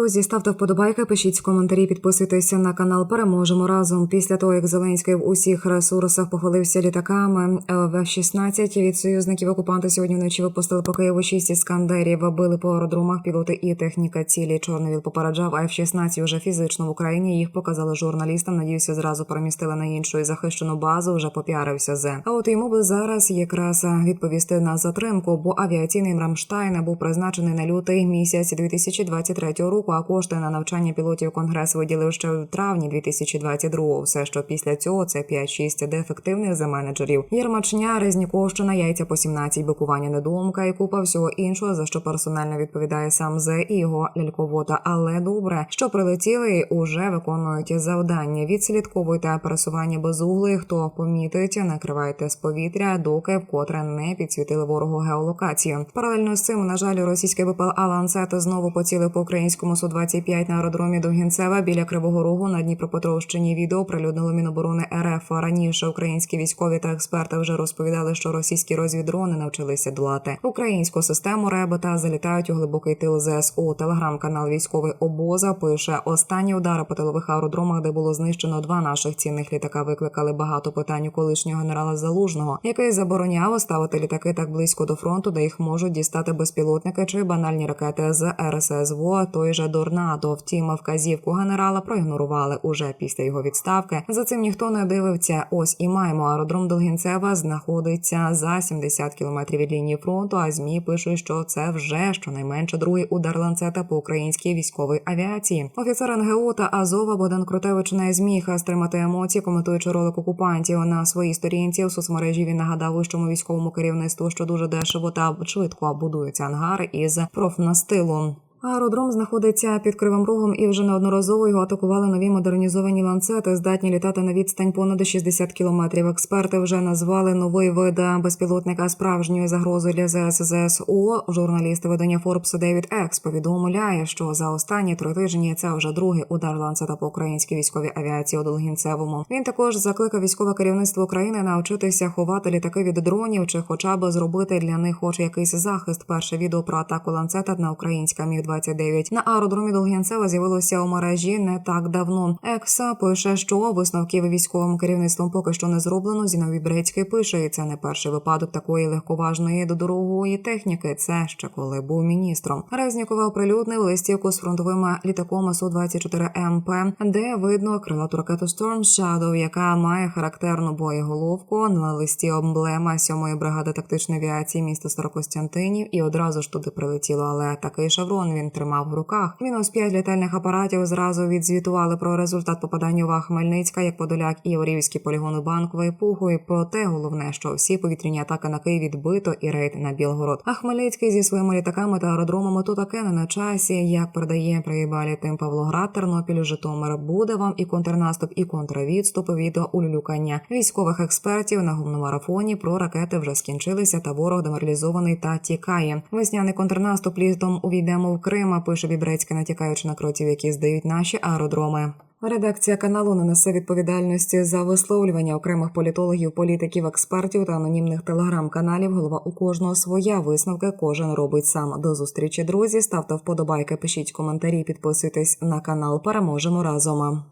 Друзі, ставте вподобайки, пишіть коментарі, підписуйтеся на канал. Переможемо разом. Після того, як Зеленський в усіх ресурсах похвалився літаками в 16 від союзників окупанти сьогодні вночі випустили по Києву 6 іскандерів, били по аеродромах пілоти і техніка цілі. Чорновіл попереджав, а F-16 уже фізично в Україні. Їх показали журналістам. Надіюся, зразу перемістили на іншу і захищену базу. Вже попіарився зе. А от йому би зараз якраз відповісти на затримку, бо авіаційний Рамштайн був призначений на лютий місяць 2023 року. А кошти на навчання пілотів конгрес виділив ще в травні 2022 Все, що після цього це 5-6 дефективних за менеджерів. Єрмачня, Резніківщина, яйця по 17, бикування недоумка і купа всього іншого, за що персонально відповідає сам Зе і його ляльковота. Але добре, що прилетіли уже виконують завдання. Відслідковуйте пересування без угли. Хто помітить, накривайте з повітря, доки вкотре не підсвітили ворогу геолокацію. Паралельно з цим, на жаль, російський ВПЛА «Ланцет» знову поцілив по українському су 25 на аеродромі Довгінцева біля Кривого Рогу на Дніпропетровщині. Відео прилюднило Міноборони РФ. Раніше українські військові та експерти вже розповідали, що російські розвіддрони навчилися долати українську систему РЕБ та залітають у глибокий тил ЗСУ. Телеграм-канал військовий обоза пише останні удари по тилових аеродромах, де було знищено два наших цінних літака. Викликали багато питань у колишнього генерала Залужного, який забороняв ставити літаки так близько до фронту, де їх можуть дістати безпілотники чи банальні ракети з РССВО. Той же Дорнадо. Втім, вказівку генерала проігнорували уже після його відставки. За цим ніхто не дивився. Ось і маємо аеродром Долгінцева знаходиться за 70 кілометрів від лінії фронту. А змі пишуть, що це вже щонайменше другий удар ланцета по українській військовій авіації. Офіцер НГУ та Азова Богдан Крутевич не зміг стримати емоції, коментуючи ролик окупантів на своїй сторінці у соцмережі. Він нагадав вищому військовому керівництву, що дуже дешево та швидко будуються ангари із профнастилу. Аеродром знаходиться під кривим рогом і вже неодноразово його атакували нові модернізовані ланцети, здатні літати на відстань понад 60 кілометрів. Експерти вже назвали новий вид безпілотника справжньою загрозою для ЗС ЗСУ. Журналіст видання Forbes Девід Екс повідомляє, що за останні три тижні це вже другий удар ланцета по українській військовій авіації у Долгінцевому. Він також закликав військове керівництво країни навчитися ховати літаки від дронів чи, хоча б зробити для них, хоч якийсь захист. Перше відео про атаку ланцета на українська міг 29 на аеродромі Долгінцева з'явилося у мережі не так давно. Екса пише, що висновків військовим керівництвом поки що не зроблено. Зіновій Брецький пише, і це не перший випадок такої легковажної до дорогої техніки. Це ще коли був міністром. Резнікова оприлюднив листівку з фронтовим літаком су 24 МП, де видно крилату ракету Storm Shadow, яка має характерну боєголовку. На листі емблема 7-ї бригади тактичної авіації міста Старокостянтинів, і одразу ж туди прилетіло. Але такий шаврон він тримав в руках. Мінус 5 літальних апаратів зразу відзвітували про результат попадання у Хмельницька, як Подоляк і Орівський полігони банкової пугу. І проте головне, що всі повітряні атаки на Київ відбито і рейд на Білгород. А Хмельницький зі своїми літаками та аеродромами то таке не на часі. Як передає приїбалі тим Павлоград, Тернопіль, Житомир, буде вам і контрнаступ, і контрвідступ від улюлюкання військових експертів на гумномарафоні. Про ракети вже скінчилися, та ворог деморалізований та тікає. Весняний контрнаступ літом увійдемо в Крима. Пише Бібрецька, натякаючи на кротів, які здають наші аеродроми. Редакція каналу не несе відповідальності за висловлювання окремих політологів, політиків, експертів та анонімних телеграм-каналів. Голова у кожного своя висновка. Кожен робить сам. До зустрічі, друзі. Ставте вподобайки, пишіть коментарі, підписуйтесь на канал. Переможемо разом.